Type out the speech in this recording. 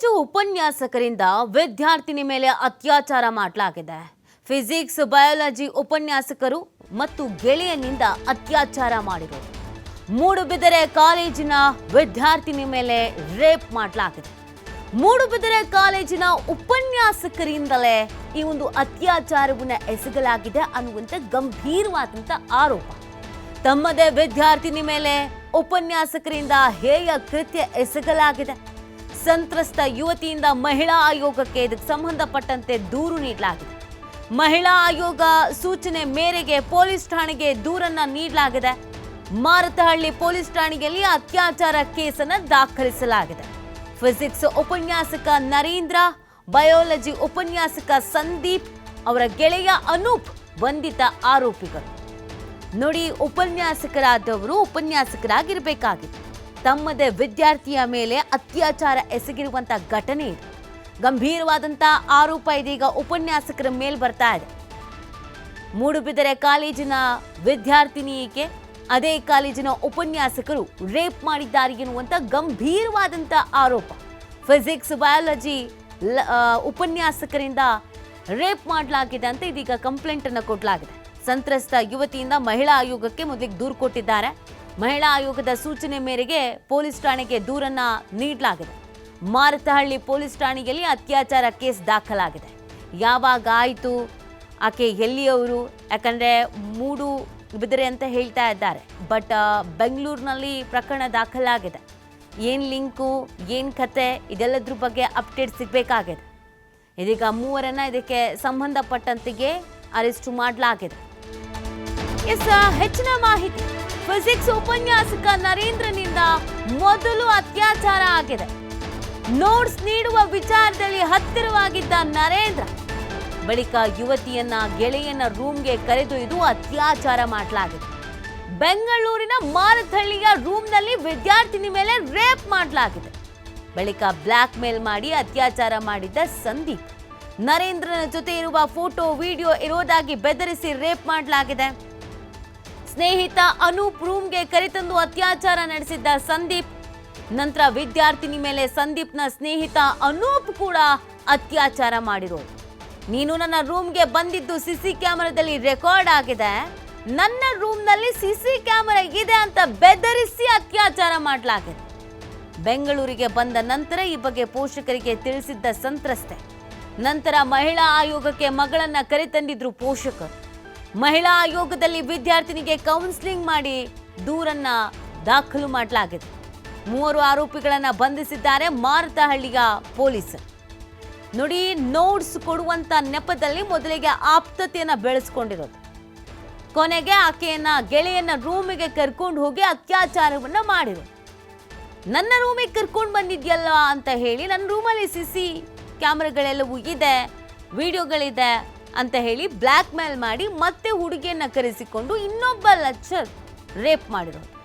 College ಉಪನ್ಯಾಸಕರಿಂದ ವಿದ್ಯಾರ್ಥಿನಿ ಮೇಲೆ ಅತ್ಯಾಚಾರ ಮಾಡಲಾಗಿದೆ. ಫಿಸಿಕ್ಸ್, ಬಯಾಲಜಿ ಉಪನ್ಯಾಸಕರು ಮತ್ತು ಗೆಳೆಯನಿಂದ ಅತ್ಯಾಚಾರ ಮಾಡಿದರು ಮೂಡುಬಿದರೆ ಕಾಲೇಜಿನ ವಿದ್ಯಾರ್ಥಿನಿ ಮೇಲೆ ರೇಪ್ ಮಾಡಲಾಗಿದೆ. ಮೂಡುಬಿದರೆ ಕಾಲೇಜಿನ ಉಪನ್ಯಾಸಕರಿಂದಲೇ ಈ ಒಂದು ಅತ್ಯಾಚಾರವನ್ನು ಎಸಗಲಾಗಿದೆ ಅನ್ನುವಂಥ ಗಂಭೀರವಾದಂಥ ಆರೋಪ. ತಮ್ಮದೇ ವಿದ್ಯಾರ್ಥಿನಿ ಮೇಲೆ ಉಪನ್ಯಾಸಕರಿಂದ ಹೇಯ ಕೃತ್ಯ ಎಸಗಲಾಗಿದೆ. ಸಂತ್ರಸ್ತ ಯುವತಿಯಿಂದ ಮಹಿಳಾ ಆಯೋಗಕ್ಕೆ ಇದಕ್ಕೆ ಸಂಬಂಧಪಟ್ಟಂತೆ ದೂರು ನೀಡಲಾಗಿದೆ. ಮಹಿಳಾ ಆಯೋಗ ಸೂಚನೆ ಮೇರೆಗೆ ಪೊಲೀಸ್ ಠಾಣೆಗೆ ದೂರನ್ನ ನೀಡಲಾಗಿದೆ. ಮಾರತಹಳ್ಳಿ ಪೊಲೀಸ್ ಠಾಣೆಯಲ್ಲಿ ಅತ್ಯಾಚಾರ ಕೇಸನ್ನು ದಾಖಲಿಸಲಾಗಿದೆ. ಫಿಸಿಕ್ಸ್ ಉಪನ್ಯಾಸಕ ನರೇಂದ್ರ, ಬಯೋಲಜಿ ಉಪನ್ಯಾಸಕ ಸಂದೀಪ್, ಅವರ ಗೆಳೆಯ ಅನೂಪ್ ಬಂಧಿತ ಆರೋಪಿಗಳು. ನೋಡಿ ಉಪನ್ಯಾಸಕರಾದವರು ಉಪನ್ಯಾಸಕರಾಗಿರ್ಬೇಕಾಗಿತ್ತು. ತಮ್ಮದೇ ವಿದ್ಯಾರ್ಥಿಯ ಮೇಲೆ ಅತ್ಯಾಚಾರ ಎಸಗಿರುವಂತ ಘಟನೆ ಇದು. ಗಂಭೀರವಾದಂತ ಆರೋಪ ಇದೀಗ ಉಪನ್ಯಾಸಕರ ಮೇಲೆ ಬರ್ತಾ ಇದೆ. ಮೂಡುಬಿದರೆ ಕಾಲೇಜಿನ ವಿದ್ಯಾರ್ಥಿನಿಗೆ ಅದೇ ಕಾಲೇಜಿನ ಉಪನ್ಯಾಸಕರು ರೇಪ್ ಮಾಡಿದ್ದಾರೆ ಎನ್ನುವಂಥ ಗಂಭೀರವಾದಂಥ ಆರೋಪ. ಫಿಸಿಕ್ಸ್, ಬಯಾಲಜಿ ಉಪನ್ಯಾಸಕರಿಂದ ರೇಪ್ ಮಾಡಲಾಗಿದೆ ಅಂತ ಇದೀಗ ಕಂಪ್ಲೇಂಟ್ ಅನ್ನು ಕೊಡಲಾಗಿದೆ. ಸಂತ್ರಸ್ತ ಯುವತಿಯಿಂದ ಮಹಿಳಾ ಆಯೋಗಕ್ಕೆ ಮೊದಲಿಗೆ ದೂರು ಕೊಟ್ಟಿದ್ದಾರೆ. ಮಹಿಳಾ ಆಯೋಗದ ಸೂಚನೆ ಮೇರೆಗೆ ಪೊಲೀಸ್ ಠಾಣೆಗೆ ದೂರನ್ನ ನೀಡಲಾಗಿದೆ. ಮಾರತಹಳ್ಳಿ ಪೊಲೀಸ್ ಠಾಣೆಯಲ್ಲಿ ಅತ್ಯಾಚಾರ ಕೇಸ್ ದಾಖಲಾಗಿದೆ. ಯಾವಾಗ ಆಯಿತು? ಆಕೆ ಎಲ್ಲಿಯವರು? ಯಾಕಂದರೆ ಮೂಡು ಬಿದಿರೆ ಅಂತ ಹೇಳ್ತಾ ಇದ್ದಾರೆ. ಬಟ್ ಬೆಂಗಳೂರಿನಲ್ಲಿ ಪ್ರಕರಣ ದಾಖಲಾಗಿದೆ. ಏನು ಲಿಂಕು, ಏನು ಕತೆ, ಇದೆಲ್ಲದ್ರ ಬಗ್ಗೆ ಅಪ್ಡೇಟ್ ಸಿಗಬೇಕಾಗಿದೆ. ಇದೀಗ ಮೂವರನ್ನ ಇದಕ್ಕೆ ಸಂಬಂಧಪಟ್ಟಂತೆಯೇ ಅರೆಸ್ಟ್ ಮಾಡಲಾಗಿದೆ. ಎಸ್ ಹೆಚ್ಚಿನ ಮಾಹಿತಿ. ಫಿಸಿಕ್ಸ್ ಉಪನ್ಯಾಸಕ ನರೇಂದ್ರನಿಂದ ಮೊದಲು ಅತ್ಯಾಚಾರ ಆಗಿದೆ. ನೋಟ್ಸ್ ನೀಡುವ ವಿಚಾರದಲ್ಲಿ ಹತ್ತಿರವಾಗಿದ್ದ ನರೇಂದ್ರ, ಬಳಿಕ ಯುವತಿಯನ್ನ ಗೆಳೆಯನ ರೂಮ್ಗೆ ಕರೆದೊಯ್ದು ಅತ್ಯಾಚಾರ ಮಾಡಲಾಗಿದೆ. ಬೆಂಗಳೂರಿನ ಮಾರಥಳ್ಳಿಯ ರೂಮ್ನಲ್ಲಿ ವಿದ್ಯಾರ್ಥಿನಿ ಮೇಲೆ ರೇಪ್ ಮಾಡಲಾಗಿದೆ. ಬಳಿಕ ಬ್ಲ್ಯಾಕ್ ಮೇಲ್ ಮಾಡಿ ಅತ್ಯಾಚಾರ ಮಾಡಿದ್ದ ಸಂದೀಪ್. ನರೇಂದ್ರನ ಜೊತೆ ಇರುವ ಫೋಟೋ ವಿಡಿಯೋ ಇರೋದಾಗಿ ಬೆದರಿಸಿ ರೇಪ್ ಮಾಡಲಾಗಿದೆ. ಸ್ನೇಹಿತ ಅನೂಪ್ ರೂಮ್ಗೆ ಕರೆತಂದು ಅತ್ಯಾಚಾರ ನಡೆಸಿದ್ದ ಸಂದೀಪ್. ನಂತರ ವಿದ್ಯಾರ್ಥಿನಿ ಮೇಲೆ ಸಂದೀಪ್ನ ಸ್ನೇಹಿತ ಅನೂಪ್ ಕೂಡ ಅತ್ಯಾಚಾರ ಮಾಡಿರೋದು ನೀನು ನನ್ನ ರೂಮ್ಗೆ ಬಂದಿದ್ದು ಸಿಸಿ ಕ್ಯಾಮರಾದಲ್ಲಿ ರೆಕಾರ್ಡ್ ಆಗಿದೆ. ನನ್ನ ರೂಮ್ನಲ್ಲಿ ಸಿಸಿ ಕ್ಯಾಮೆರಾ ಇದೆ ಅಂತ ಬೆದರಿಸಿ ಅತ್ಯಾಚಾರ ಮಾಡಲಾಗಿದೆ. ಬೆಂಗಳೂರಿಗೆ ಬಂದ ನಂತರ ಈ ಬಗ್ಗೆ ಪೋಷಕರಿಗೆ ತಿಳಿಸಿದ್ದ ಸಂತ್ರಸ್ತೆ. ನಂತರ ಮಹಿಳಾ ಆಯೋಗಕ್ಕೆ ಮಗಳನ್ನ ಕರೆತಂದಿದ್ರು ಪೋಷಕರು. ಮಹಿಳಾ ಆಯೋಗದಲ್ಲಿ ವಿದ್ಯಾರ್ಥಿನಿಗೆ ಕೌನ್ಸಿಲಿಂಗ್ ಮಾಡಿ ದೂರನ್ನ ದಾಖಲು ಮಾಡಲಾಗಿದೆ. ಮೂವರು ಆರೋಪಿಗಳನ್ನ ಬಂಧಿಸಿದ್ದಾರೆ ಮಾರುತಹಳ್ಳಿಯ ಪೊಲೀಸರು. ನೋಡಿ ನೋಟ್ಸ್ ಕೊಡುವಂತ ನೆಪದಲ್ಲಿ ಮೊದಲಿಗೆ ಆಪ್ತತೆಯನ್ನ ಬೆಳೆಸ್ಕೊಂಡಿರೋದು. ಕೊನೆಗೆ ಆಕೆಯನ್ನ ಗೆಳೆಯನ ರೂಮಿಗೆ ಕರ್ಕೊಂಡು ಹೋಗಿ ಅತ್ಯಾಚಾರವನ್ನ ಮಾಡಿರೋದು. ನನ್ನ ರೂಮಿಗೆ ಕರ್ಕೊಂಡು ಬಂದಿದ್ಯಲ್ಲ ಅಂತ ಹೇಳಿ ನನ್ನ ರೂಮಲ್ಲಿ ಸಿ ಸಿ ಕ್ಯಾಮ್ರಾಗಳೆಲ್ಲವೂ ಇದೆ ವಿಡಿಯೋಗಳಿದೆ ಅಂತ ಹೇಳಿ ಬ್ಲ್ಯಾಕ್ ಮೇಲ್ ಮಾಡಿ ಮತ್ತೆ ಹುಡುಗಿಯನ್ನ ಕರೆಸಿಕೊಂಡು ಇನ್ನೊಬ್ಬ ಲಚ್ಚರ್ ರೇಪ್ ಮಾಡಿರೋದು.